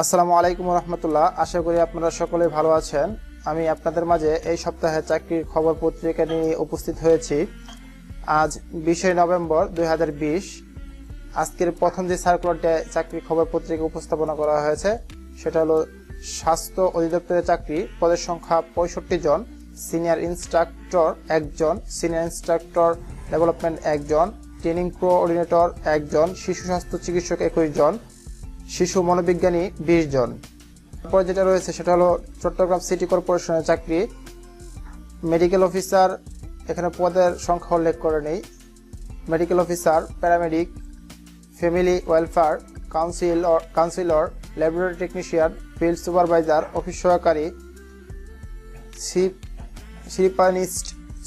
আসসালামু আলাইকুম রহমতুল্লাহ। আশা করি আপনারা সকলে ভালো আছেন। আমি আপনাদের মাঝে এই সপ্তাহে চাকরির খবর পত্রিকা নিয়ে উপস্থিত হয়েছি। আজ বিশে নভেম্বর দু হাজার বিশ, আজকের প্রথম যে সার্কুলারটা চাকরির খবর পত্রিকা উপস্থাপনা করা হয়েছে, সেটা হলো স্বাস্থ্য অধিদপ্তরের চাকরি, পদের সংখ্যা পঁয়ষট্টি জন, সিনিয়র ইনস্ট্রাক্টর একজন, সিনিয়র ইনস্ট্রাক্টর ডেভেলপমেন্ট একজন, ট্রেনিং কোঅর্ডিনেটর একজন, শিশু স্বাস্থ্য চিকিৎসক একুশ জন শিশু মনোবিজ্ঞানী বিশ জন। তারপর যেটা রয়েছে সেটা হলো চট্টগ্রাম সিটি কর্পোরেশনের চাকরি। মেডিকেল অফিসার এখানে পদের সংখ্যা উল্লেখ করে নেই। Medical officer, paramedic, family welfare counsellor counsellor, laboratory technician, field supervisor, office সহকারী সিরিপানিস্ট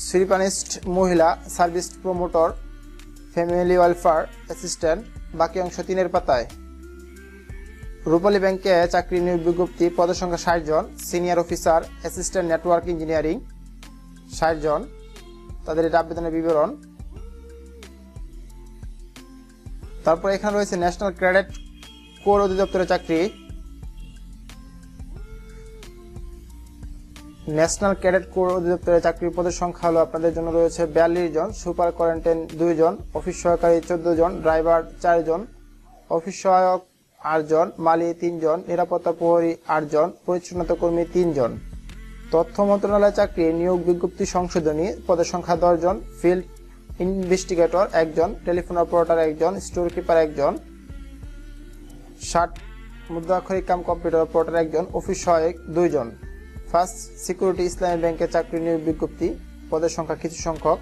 সিরিপানিস্ট মহিলা, service promoter, family welfare assistant, বাকি অংশ তিনের পাতায়। রূপালী ব্যাংকে চাকরি নিয়োগ বিজ্ঞপ্তি, পদের সংখ্যা ষাট জন, senior officer assistant network engineering ষাট জন। তাদের এটা আবেদনের বিবরণ। তারপর এখানে রয়েছে ন্যাশনাল ক্রেডিট কোর অধিদপ্তরের চাকরি। ন্যাশনাল ক্যাডেট কোর অধিদপ্তরের চাকরির পদের সংখ্যা হলো আপনাদের জন্য রয়েছে বিয়াল্লিশ জন, সুপার কোয়ারেন্টাইন দুই জন, অফিস সহকারী চোদ্দ জন, ড্রাইভার চার জন, অফিস সহায়ক আটজন, মালি তিনজন, নিরাপত্তা প্রহরী আটজন, পরিচ্ছন্নতা কর্মী তিনজন। তথ্য মন্ত্রণালয় চাকরি, নিয়োগ বিজ্ঞপ্তি সংশোধনী, পদের সংখ্যা দশ জন ফিল্ড ইনভেস্টিগেটর একজন, টেলিফোন অপারেটর একজন স্টোর কিপার একজন, ষাট মুদ্রাক্ষরিক কাম কম্পিউটার অপারেটর একজন, অফিস সহায়ক দুইজন। ফার্স্ট সিকিউরিটি ইসলামী ব্যাংকের চাকরি নিয়োগ বিজ্ঞপ্তি, পদের সংখ্যা কিছু সংখ্যক।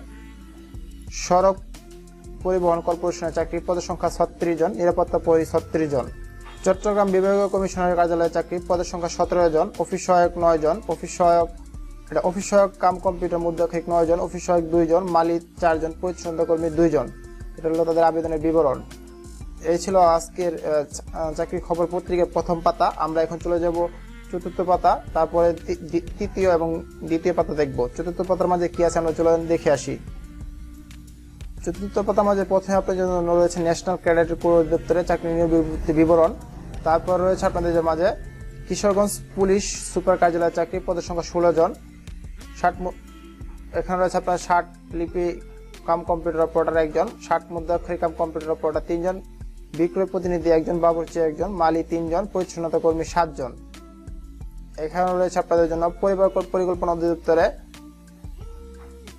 সড়ক পরিবহন কর্পোরেশনের চাকরি, পদের সংখ্যা ছত্রিশ জন, নিরাপত্তা প্রহরী ছত্রিশ জন। চট্টগ্রাম বিভাগীয় কমিশনারের কার্যালয়ে চাকরি, পদের সংখ্যা সতেরো জন, অফিস সহায়ক নয় জন, অফিস সহায়ক, এটা অফিস সহায়ক কাম কম্পিউটার মুদ্রাক্ষিক নয় জন, অফিস সহায়ক দুইজন মালিক চারজন পরিচ্ছন্ন কর্মী দুইজন এটা হলো তাদের আবেদনের বিবরণ। এই ছিল আজকের চাকরির খবর পত্রিকার প্রথম পাতা। আমরা এখন চলে যাব চতুর্থ পাতা, তারপরে তৃতীয় এবং দ্বিতীয় পাতা দেখব। চতুর্থ পাতার মাঝে কি আছে আমরা চলে দেখে আসি। চতুর্থ পাতার মাঝে প্রথমে আপনার জন্য রয়েছে ন্যাশনাল ক্যাডেট কোর অধিদপ্তরে চাকরি নিয়োগ বিবরণ। তারপর রয়েছে আপনাদের মাঝে কিশোরগঞ্জ পুলিশ সুপার কার্যালয়ের চাকরি পদের সংখ্যা ষোলো জন। ষাট এখানে রয়েছে আপনার ষাট লিপি কাম কম্পিউটার অপারেটর একজন, ষাট মুদ্রাক্ষরী কাম কম্পিউটার অপারেটর তিনজন, বিক্রয় প্রতিনিধি একজন, বাবুর্চি একজন, মালি তিনজন, পরিচ্ছন্নতা কর্মী সাতজন। এখানে রয়েছে আপনাদের জন্য পরিবার পরিকল্পনা অধিদপ্তরে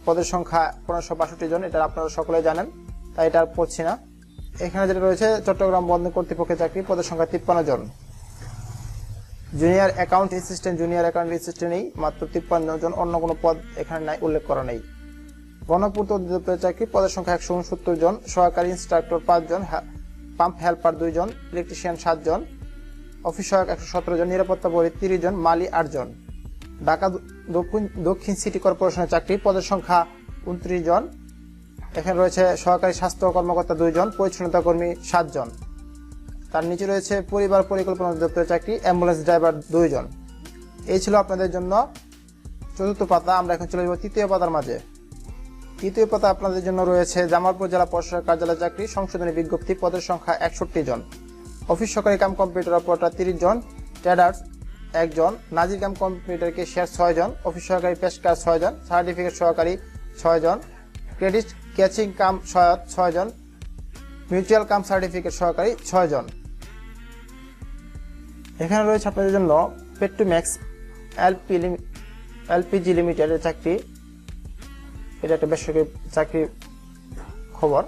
পদের সংখ্যা পনেরোশো বাষট্টি জন, এটা আপনারা সকলে জানেন, তাই এটা আর পড়ছি না। এখানে যেটা রয়েছে, চট্টগ্রাম বন্ধ কর্তৃপক্ষের চাকরি পদের সংখ্যা তিপ্পান্ন জন। Junior account assistant junior account assistant নেই মাত্র তিপ্পান্ন জন, অন্য কোনো পদ এখানে নাই, উল্লেখ করা নেই। গণপূর্ত অধিদপ্তরের চাকরি পদের সংখ্যা একশো উনসত্তর জন, সহকারী ইনস্ট্রাক্টর পাঁচজন পাম্প হেল্পার দুইজন ইলেকট্রিশিয়ান সাতজন অফিস সহায়ক একশো সতেরো জন, নিরাপত্তা পরি তিরিশ জন, মালি আটজন ঢাকা দক্ষিণ দক্ষিণ সিটি কর্পোরেশনের চাকরি পদের সংখ্যা উনত্রিশ জন এখানে রয়েছে সহকারী স্বাস্থ্য কর্মকর্তা দুইজন, পরিচ্ছন্নতা কর্মী সাতজন। তার নিচে রয়েছে পরিবার পরিকল্পনা অধিদপ্তরের চাকরি অ্যাম্বুলেন্স ড্রাইভার দুইজন। এই ছিল আপনাদের জন্য চতুর্থ পাতা, আমরা এখন চলে যাব তৃতীয় পাতার মাঝে। তৃতীয় পাতা আপনাদের জন্য রয়েছে জামালপুর জেলা প্রশাসক কার্যালয় চাকরি, সংশোধনী বিজ্ঞপ্তি, পদের সংখ্যা একষট্টি জন। অফিস সহকারী কাম কম্পিউটার অপারেটর তিরিশ জন, ট্রেডার্স একজন, নাজির কাম কম্পিউটার কেশিয়ার ছয় জন, অফিস সহকারী পেশকার ছয় জন, সার্টিফিকেট সহকারী ছয় জন ক্রেডিট, ক্যাচিং কাম সহায়ক ছয় জন মিউচুয়াল কাম সার্টিফিকেট সহকারী ছয় জন এখানে রয়েছে আপনাদের জন্য পেট্রোম্যাক্স এলপি এলপিজি লিমিটেডের চাকরি। এটা একটা বেসরকারি চাকরির খবর।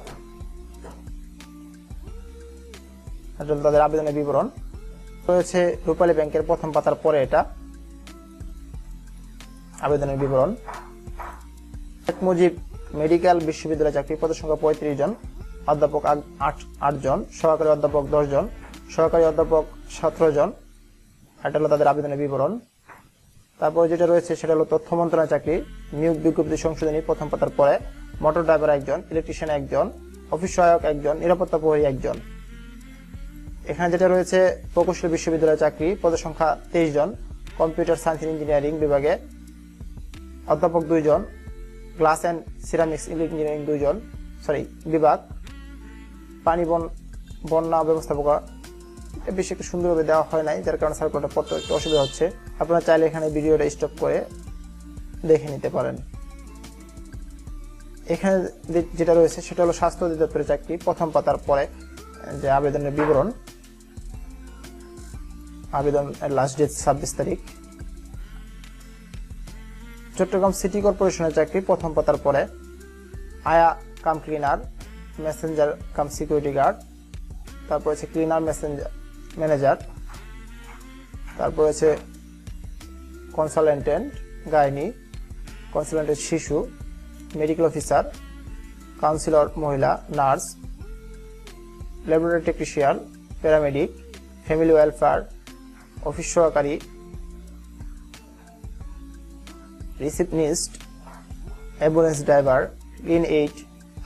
তাদের আবেদনের বিবরণ। রয়েছে রূপালী ব্যাংকের প্রথম পাতার পরে এটা। আবেদনের বিবরণ। শেখ মুজিব মেডিকেল বিশ্ববিদ্যালয় চাকরি, পদের সংখ্যা পঁয়ত্রিশ জন, অধ্যাপক আট- আট আটজন সহকারী অধ্যাপক দশ জন, সহকারী অধ্যাপক সতেরো জন। এটা হলো তাদের আবেদনের বিবরণ। তারপর যেটা রয়েছে, সেটা হলো তথ্য মন্ত্রণালয় চাকরি, নিয়োগ বিজ্ঞপ্তি সংশোধনী প্রথম পাতার পরে, মোটর ড্রাইভার একজন, ইলেকট্রিশিয়ান একজন, অফিস সহায়ক একজন, নিরাপত্তা প্রহরী একজন। এখানে যেটা রয়েছে, প্রকৌশল বিশ্ববিদ্যালয় চাকরি, পদের সংখ্যা তেইশ জন, কম্পিউটার সায়েন্স ইঞ্জিনিয়ারিং বিভাগে অধ্যাপক দুইজন গ্লাস অ্যান্ড সিরামিক্স ইঞ্জিনিয়ারিং দুইজন সরি বিভাগ, পানি বন, বন্যা ব্যবস্থাপকা এটা বেশি একটু সুন্দরভাবে দেওয়া হয় নাই, যার কারণে সার্কুলারটা পড়তে একটু অসুবিধা হচ্ছে। আপনারা চাইলে এখানে ভিডিওটা স্টপ করে দেখে নিতে পারেন। এখানে যেটা রয়েছে, সেটা হলো স্বাস্থ্য অধিদপ্তরের চাকরি, প্রথম পাতার পরে, যে আবেদনের বিবরণ। আবেদন লাস্ট ডেট ছাব্বিশ তারিখ। চট্টগ্রাম সিটি কর্পোরেশনের চাকরি প্রথম পাতার পরে। আয়া cum cleaner, messenger cum security guard, তারপর আছে ক্লিনার মেসেঞ্জার, ম্যানেজার, তারপর আছে কনসালটেন্ট, গাইনি কনসালটেন্ট শিশু, মেডিকেল অফিসার, কাউন্সিলর, মহিলা, nurse, laboratory technician, paramedic, family welfare, office সহকারী receptionist ambulance driver clean eight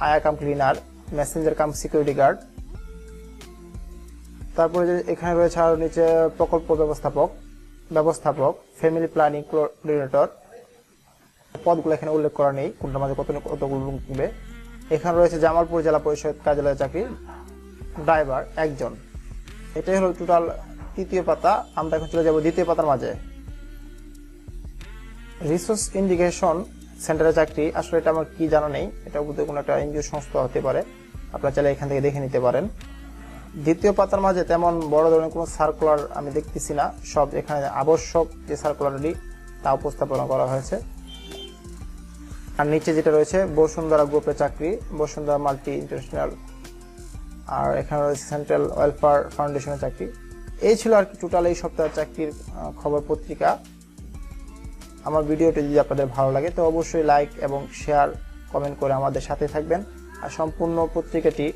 আয়া cum cleaner messenger cum security guard তারপরে এখানে রয়েছে আরও নিচে প্রকল্প ব্যবস্থাপক ব্যবস্থাপক ফ্যামিলি প্ল্যানিং কোঅর্ডিনেটর পদগুলো এখানে উল্লেখ করা নেই কোনটা মাঝে কত কতগুলো নিবে এখানে রয়েছে জামালপুর জেলা পরিষদ কার্যালয়ের চাকরি ড্রাইভার একজন। এটাই হলো টোটাল তৃতীয় পাতা। আমরা এখন চলে যাব দ্বিতীয় পাতার মাঝে। রিসোর্স ইন্ডিকেশন সেন্টারের চাকরি, আসলে এটা আমার কি জানা নেই, এটা বুঝতে কোনো একটা এনজিও সংস্থা হতে পারে। আপনারা চাইলে এখান থেকে দেখে নিতে পারেন। দ্বিতীয় পাতার মাঝে তেমন বড় ধরনের কোনো সার্কুলার আমি দেখতেছি না, সব এখানে আবশ্যক যে সার্কুলারটি তা উপস্থাপনা করা হয়েছে। আর নিচে যেটা রয়েছে, বসুন্ধরা গ্রুপের চাকরি, বসুন্ধরা মাল্টি ইন্টারন্যাশনাল আর এখানে রয়েছে সেন্ট্রাল ওয়েলফেয়ার ফাউন্ডেশনের চাকরি। এই ছিল আর কি টোটাল এই সপ্তাহের চাকরির খবর পত্রিকা। আমার ভিডিওটি যদি আপনাদের ভালো লাগে, তো অবশ্যই লাইক এবং শেয়ার কমেন্ট করে আমাদের সাথে থাকবেন। আর সম্পূর্ণ পত্রিকাটি,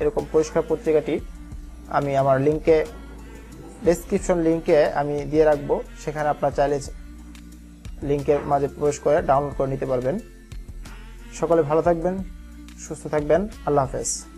এরকম পরিষ্কার পত্রিকাটি আমি আমার লিঙ্কে ডেসক্রিপশন লিঙ্কে আমি দিয়ে রাখব। সেখানে আপনার চাইলে লিঙ্কের মাঝে প্রবেশ করে ডাউনলোড করে নিতে পারবেন। সকলে ভালো থাকবেন, সুস্থ থাকবেন। আল্লাহ হাফেজ।